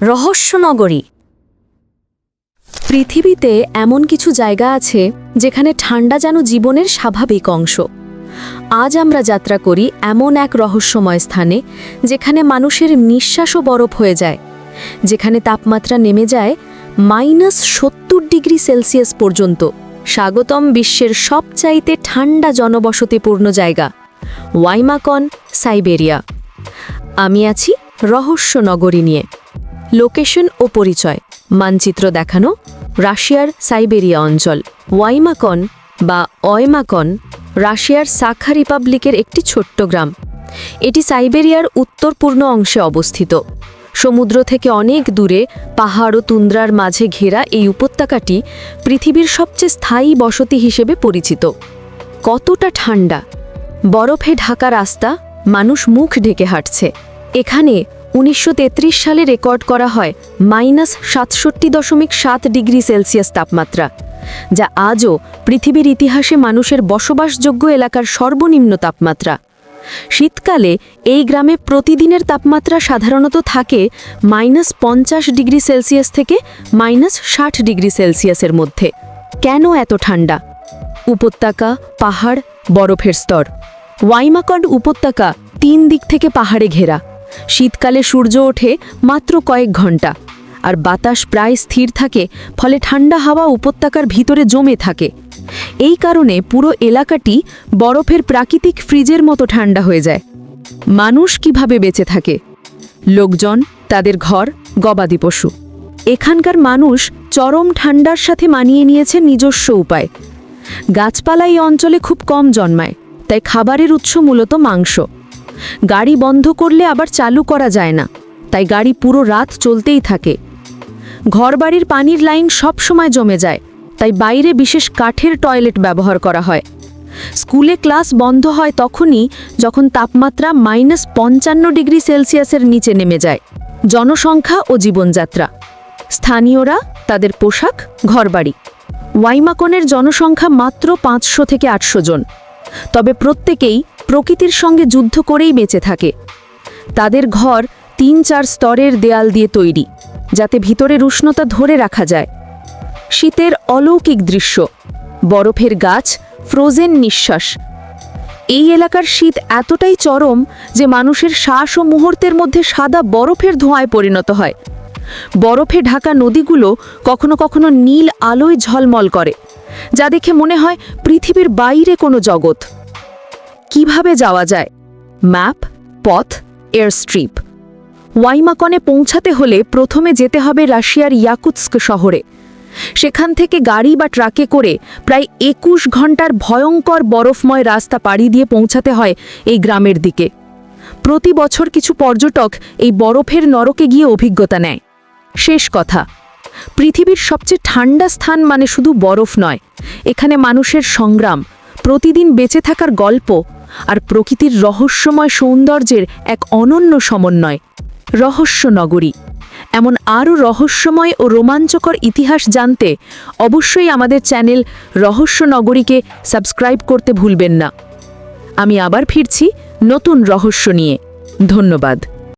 রহস্যনগরী। পৃথিবীতে এমন কিছু জায়গা আছে যেখানে ঠান্ডা যেন জীবনের স্বাভাবিক অংশ। আজ আমরা যাত্রা করি এমন এক রহস্যময় স্থানে যেখানে মানুষের নিঃশ্বাসও বরফ হয়ে যায়, যেখানে তাপমাত্রা নেমে যায় মাইনাস সত্তর ডিগ্রি সেলসিয়াস পর্যন্ত, স্বাগতম বিশ্বের সবচাইতে ঠান্ডা জনবসতিপূর্ণ জায়গা, ওয়াইমাকন, সাইবেরিয়া। আমি আছি রহস্য নগরী নিয়ে। লোকেশন ও পরিচয়, মানচিত্র দেখানো, রাশিয়ার সাইবেরিয়া অঞ্চল, ওয়াইমাকন বা অয়মাকন রাশিয়ার সাখা রিপাবলিকের একটি ছোট্ট গ্রাম। এটি সাইবেরিয়ার উত্তর পূর্ণ অংশে অবস্থিত। সমুদ্র থেকে অনেক দূরে পাহাড় ও তুন্দ্রার মাঝে ঘেরা এই উপত্যকাটি পৃথিবীর সবচেয়ে স্থায়ী বসতি হিসেবে পরিচিত। কতটা ঠান্ডা! বরফে ঢাকা রাস্তা মানুষ মুখ ঢেকে হাঁটছে। এখানে উনিশশো তেত্রিশ সালে রেকর্ড করা হয় মাইনাস সাতষট্টি দশমিক সাত ডিগ্রি সেলসিয়াস তাপমাত্রা, যা আজও পৃথিবীর ইতিহাসে মানুষের বসবাসযোগ্য এলাকার সর্বনিম্ন তাপমাত্রা। শীতকালে এই গ্রামে প্রতিদিনের তাপমাত্রা সাধারণত থাকে মাইনাস পঞ্চাশ ডিগ্রি সেলসিয়াস থেকে মাইনাস ষাট ডিগ্রি সেলসিয়াসের মধ্যে। কেন এত ঠান্ডা? উপত্যকা, পাহাড়, বরফের স্তর। ওয়াইমাকন্ড উপত্যকা তিন দিক থেকে পাহাড়ে ঘেরা। শীতকালে সূর্য ওঠে মাত্র কয়েক ঘণ্টা। আর বাতাস প্রায় স্থির থাকে, ফলে ঠান্ডা হাওয়া উপত্যকার ভিতরে জমে থাকে। এই কারণে পুরো এলাকাটি বরফের প্রাকৃতিক ফ্রিজের মতো ঠান্ডা হয়ে যায়। মানুষ কীভাবে বেঁচে থাকে? লোকজন, তাদের ঘর, গবাদি পশু। এখানকার মানুষ চরম ঠান্ডার সাথে মানিয়ে নিয়েছে নিজস্ব উপায়। গাছপালা এই অঞ্চলে খুব কম জন্মায়, তাই খাবারের উৎস মূলত মাংস। গাড়ি বন্ধ করলে আবার চালু করা যায় না। তাই গাড়ি পুরো রাত চলতেই থাকে। ঘরবাড়ির পানির লাইন সব সময় জমে যায়। তাই বাইরে বিশেষ কাঠের টয়লেট ব্যবহার করা হয়। স্কুলে ক্লাস বন্ধ হয় তখনই যখন তাপমাত্রা মাইনাস পঞ্চান্ন ডিগ্রি সেলসিয়াসের নিচে নেমে যায়। জনসংখ্যা ও জীবনযাত্রা। স্থানীয়রা তাদের পোশাক, ঘরবাড়ি। ওয়াইমাকনের জনসংখ্যা মাত্র পাঁচশো থেকে আটশো জন। তবে প্রত্যেকেই প্রকৃতির সঙ্গে যুদ্ধ করেই বেঁচে থাকে। তাদের ঘর তিন চার স্তরের দেয়াল দিয়ে তৈরি, যাতে ভিতরের উষ্ণতা ধরে রাখা যায়। শীতের অলৌকিক দৃশ্য, বরফের গাছ ফ্রোজেন নিঃশ্বাস। এই এলাকার শীত এতটাই চরম যে মানুষের শ্বাস ও মুহূর্তের মধ্যে সাদা বরফের ধোঁয়ায় পরিণত হয়। বরফে ঢাকা নদীগুলো কখনো কখনো নীল আলোয় ঝলমল করে, যা দেখে মনে হয় পৃথিবীর বাইরে কোনো জগৎ। কীভাবে যাওয়া যায়? ম্যাপ, পথ, এয়ারস্ট্রিপ। ওয়াইমাকনে পৌঁছাতে হলে প্রথমে যেতে হবে রাশিয়ার ইয়াকুৎস্ক শহরে। সেখান থেকে গাড়ি বা ট্রাকে করে প্রায় একুশ ঘণ্টার ভয়ঙ্কর বরফময় রাস্তা পাড়ি দিয়ে পৌঁছাতে হয় এই গ্রামের দিকে। প্রতি বছর কিছু পর্যটক এই বরফের নরকে গিয়ে অভিজ্ঞতা নেয়। শেষ কথা, পৃথিবীর সবচেয়ে ঠান্ডা স্থান মানে শুধু বরফ নয়, এখানে মানুষের সংগ্রাম, প্রতিদিন বেঁচে থাকার গল্প আর প্রকৃতির রহস্যময় সৌন্দর্যের এক অনন্য সমন্বয়, রহস্য নগরী। এমন আরও রহস্যময় ও রোমাঞ্চকর ইতিহাস জানতে অবশ্যই আমাদের চ্যানেল রহস্য নগরীকে সাবস্ক্রাইব করতে ভুলবেন না। আমি আবার ফিরছি নতুন রহস্য নিয়ে। ধন্যবাদ।